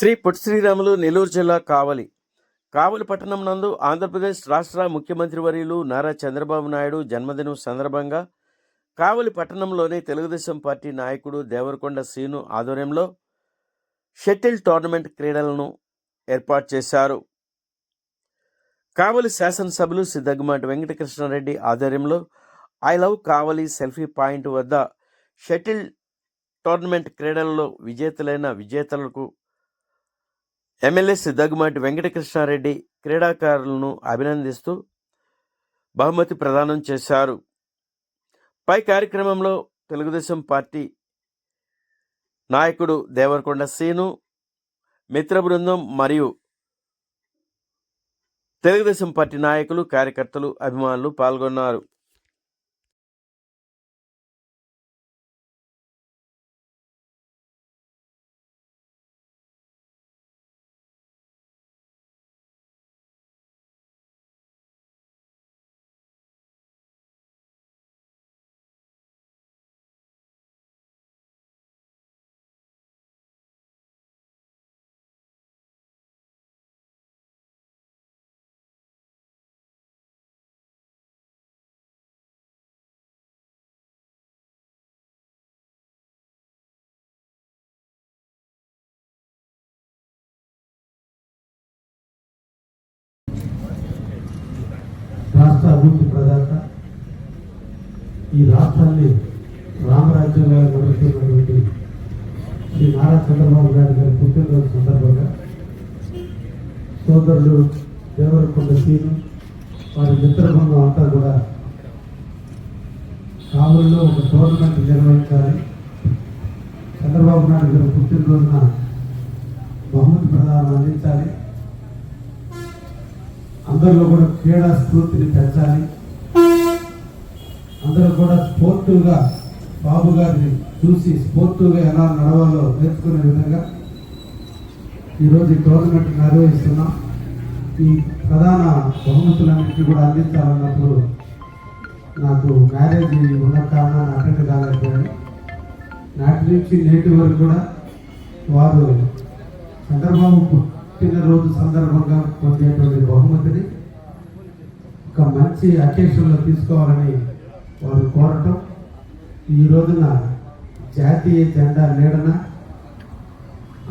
శ్రీ పొట్టి శ్రీరాములు నెల్లూరు జిల్లా కావలి. కావలి పట్టణం నందు ఆంధ్రప్రదేశ్ రాష్ట్ర ముఖ్యమంత్రి వర్యులు నారా చంద్రబాబు నాయుడు జన్మదినం సందర్భంగా కావలి పట్టణంలోని తెలుగుదేశం పార్టీ నాయకుడు దేవరకొండ సీను ఆధ్వర్యంలో షటిల్ టోర్నమెంట్ క్రీడలను ఏర్పాటు చేశారు. కావలి శాసనసభ్యులు సిద్ధగుమాటి వెంకటకృష్ణారెడ్డి ఆధ్వర్యంలో I love Kavali selfie point వద్ద షటిల్ టోర్నమెంట్ క్రీడలలో విజేతలైన విజేతలకు ఎమ్మెల్యే సిద్ధగుమాటి వెంకటకృష్ణారెడ్డి క్రీడాకారులను అభినందిస్తూ బహుమతి ప్రదానం చేశారు. పై కార్యక్రమంలో తెలుగుదేశం పార్టీ నాయకుడు దేవరకొండ సీను మిత్ర బృందం మరియు తెలుగుదేశం పార్టీ నాయకులు కార్యకర్తలు అభిమానులు పాల్గొన్నారు. ఈ రాష్ట్రాన్ని రామరాజ్యంగా నడుస్తున్నటువంటి శ్రీ నారా చంద్రబాబు నాయుడు గారి పుట్టినరోజు సందర్భంగా సోదరులు దేవరకొండ సీను వారి మిత్రబృందం అంతా కూడా కావుల్లో ఒక టోర్నమెంట్ నిర్వహించాలి. చంద్రబాబు నాయుడు గారి పుట్టినరోజున బహుమతి ప్రదానం అందించాలి. అందరిలో కూడా క్రీడా స్ఫూర్తిని పెంచాలి. అందరూ కూడా స్పోర్టివ్గా బాబు గారిని చూసి స్పోర్టివ్గా ఎలా నడవాలో నేర్చుకునే విధంగా ఈరోజు ఈ టోర్నమెంట్ నిర్వహిస్తున్నాం. ఈ ప్రధాన బహుమతులన్నింటినీ కూడా అందించాలన్నప్పుడు నాకు మ్యారేజ్ ఉన్న కారణాన్ని అటెండ్ కాలేకపోయాను. నాటి నుంచి నేటి వరకు కూడా వారు చంద్రబాబు పుట్టినరోజు సందర్భంగా పొందేటువంటి బహుమతిని ఒక మంచి అకేషన్లో తీసుకోవాలని వారు కోరటం ఈ రోజున జాతీయ జెండా నీడన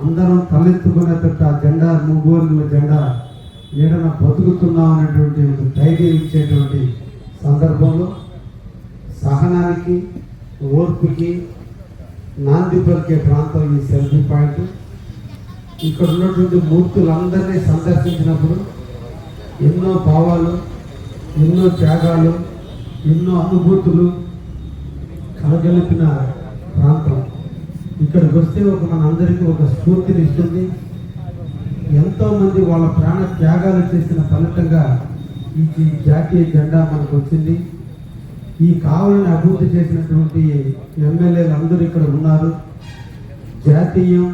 అందరం తలెత్తుకునేటట్టు ఆ జెండా మూగోలు జెండా నీడన బతుకుతున్నాం అనేటువంటి ఒక ధైర్యం ఇచ్చేటువంటి సందర్భంలో సహనానికి ఓర్పుకి నాంది పలికే ప్రాంతం ఈ సెల్ఫీ పాయింట్. ఇక్కడ ఉన్నటువంటి మూర్తులందరినీ సందర్శించినప్పుడు ఎన్నో భావాలు ఎన్నో త్యాగాలు ఎన్నో అనుభూతులు కలగలిపిన ప్రాంతం. ఇక్కడికి వస్తే ఒక మన అందరికీ ఒక స్ఫూర్తిని ఇస్తుంది. ఎంతోమంది వాళ్ళ ప్రాణ త్యాగాలు చేసిన ఫలితంగా ఈ జాతీయ జెండా మనకు వచ్చింది. ఈ కావాలని అభివృద్ధి చేసినటువంటి ఎమ్మెల్యేలు అందరూ ఇక్కడ ఉన్నారు. జాతీయం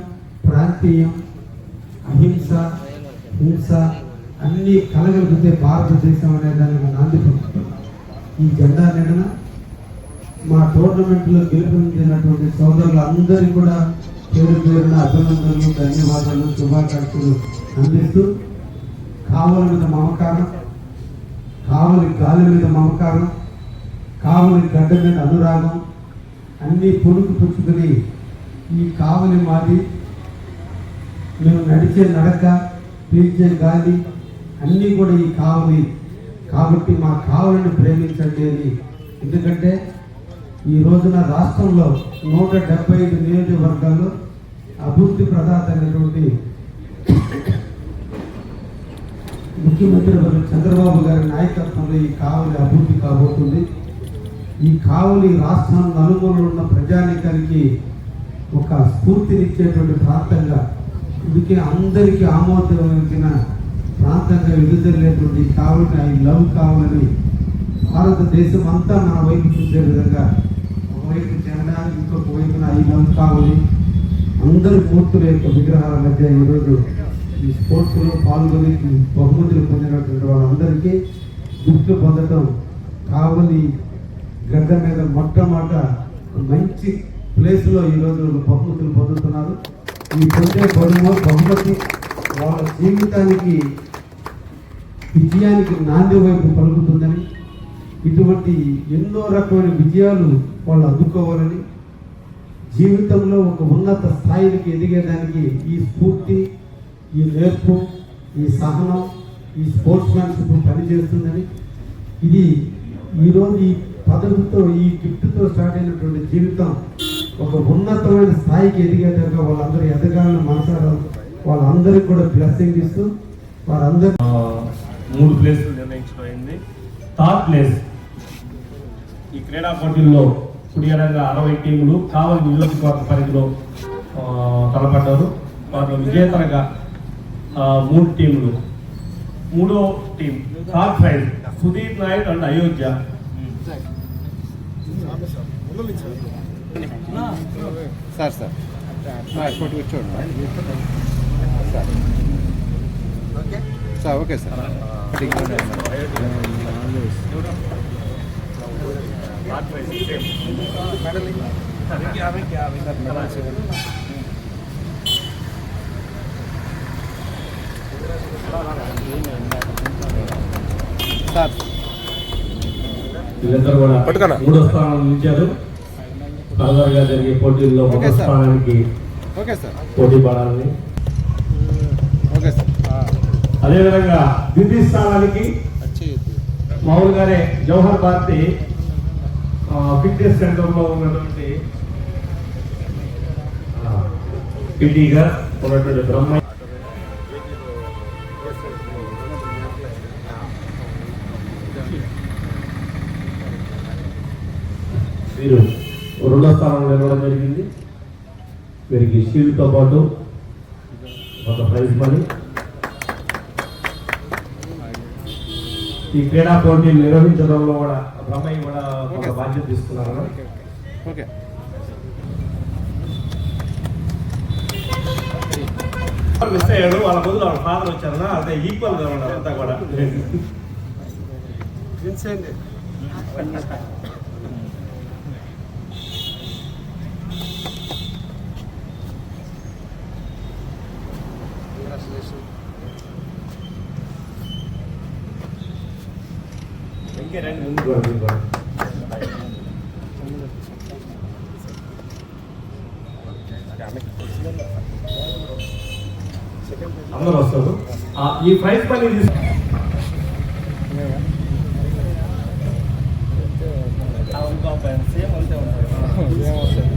ప్రాంతీయం అహింస హింస అన్నీ కలగలిపితే భారతదేశం అనే దానికి నాంది ఈ జెండా నిన్న మా టోర్నమెంట్లో గెలుపొందినటువంటి సోదరులు అందరికీ కూడా పేరు పేరున అభినందనలు ధన్యవాదాలు శుభాకాంక్షలు అందిస్తూ కావలి మీద మమకారం కావలి గాలి మీద మమకారం కావలి గడ్డ మీద అనురాగం అన్నీ పొడుగు పుచ్చుకొని ఈ కావలి మాది. మేము నడిచే నడక పీల్చే గాలి అన్నీ కూడా ఈ కావలి కాబట్టి మా కావలిని ప్రేమించండి అని. ఎందుకంటే ఈ రోజున రాష్ట్రంలో నూట డెబ్బై ఐదు నియోజకవర్గాల్లో అభివృద్ధి ప్రదాత అయినటువంటి ముఖ్యమంత్రి చంద్రబాబు గారి నాయకత్వంలో ఈ కావలి అభివృద్ధి కాబోతుంది. ఈ కావలి రాష్ట్రం నలుమూలలో ఉన్న ప్రజానికానికి ఒక స్ఫూర్తినిచ్చేటువంటి ప్రాంతంగా. అందుకే అందరికీ ఆమోదించిన ప్రాంతంగా విడుదలైనటువంటి ఈ కావలిని ఐ లవ్ కావాలని భారతదేశం అంతా మన వైపు చూసే విధంగా ఒకవైపు జెండా ఇంకొక వైపున ఐ లవ్ కావాలి అందరి మూర్తుల యొక్క విగ్రహాల మధ్య ఈరోజు ఈ స్పోర్ట్స్లో పాల్గొని బహుమతులు పొందినటువంటి వాళ్ళందరికీ గుర్తు పొందడం కావలి గడ్డ మీద మొట్టమొదట మంచి ప్లేస్లో ఈరోజు బహుమతులు పొందుతున్నారు. ఈ పొందే బరువు బహుమతి వాళ్ళ జీవితానికి విజయానికి నాంది వైపు పలుకుతుందని ఇటువంటి ఎన్నో రకమైన విజయాలు వాళ్ళు అందుకోవాలని జీవితంలో ఒక ఉన్నత స్థాయికి ఎదిగేదానికి ఈ స్ఫూర్తి ఈ నేర్పు ఈ సహనం ఈ స్పోర్ట్స్ మ్యాన్షిప్ పనిచేస్తుందని ఇది ఈరోజు ఈ పదవితో ఈ గిఫ్ట్తో స్టార్ట్ అయినటువంటి జీవితం ఒక ఉన్నతమైన స్థాయికి ఎదిగేదాకా వాళ్ళందరూ ఎదగాలని మనసారా వాళ్ళందరికీ కూడా బ్లెస్సింగ్ ఇస్తూ వారందరూ ఆ, మూడు ప్లేసులు నిర్ణయించబడింది. థర్డ్ ప్లేస్ ఈ క్రీడా పోటీల్లో కుడియడంగా అరవై టీములు కావలి నియోజకవర్గ పరిధిలో తలపడ్డారు. వాటిలో విజేతలుగా ఆ, మూడు టీములు. మూడో team third prize Sudeep Naidu and Ayodhya. Sir sir. కూర్చోండి sir sir okay sir sir వీళ్ళందరూ కూడా మూడో స్థానం నిలిచారు. ఫర్దర్గా జరిగే పోటీల్లో ఓకే మొదటి సార్. స్థానానికి ఓకే సార్ పోటీ పడాలని ఓకే సార్ అదేవిధంగా ద్వితీయ స్థానానికి వచ్చి మామూలుగానే జవహర్ భారతి ఫిట్నెస్ సెంటర్లో ఉన్నటువంటి పిటిగా ఉన్నటువంటి బ్రహ్మ వీరు రెండో స్థానంలో నిలవడం జరిగింది. వీరికి షీల్డ్తో పాటు ఒక ప్రైజ్ మనీ ఈ క్రీడా పోటీలు నిర్వహించడంలో కూడా బ్రహ్మయ్య కూడా ఒక బాధ్యత తీసుకున్నారు. ఓకే మిస్ అయ్యాడు వాళ్ళ బదులు వాళ్ళ ఫాదర్ వచ్చారన్నా అదే ఈక్వల్గా ఉన్నారు అంతా కూడా. ఇంకే రండి రండి. అందరూ వస్తారు. ఆ, ఈ ప్రైజ్ మనీ తీసు మళ్ళీ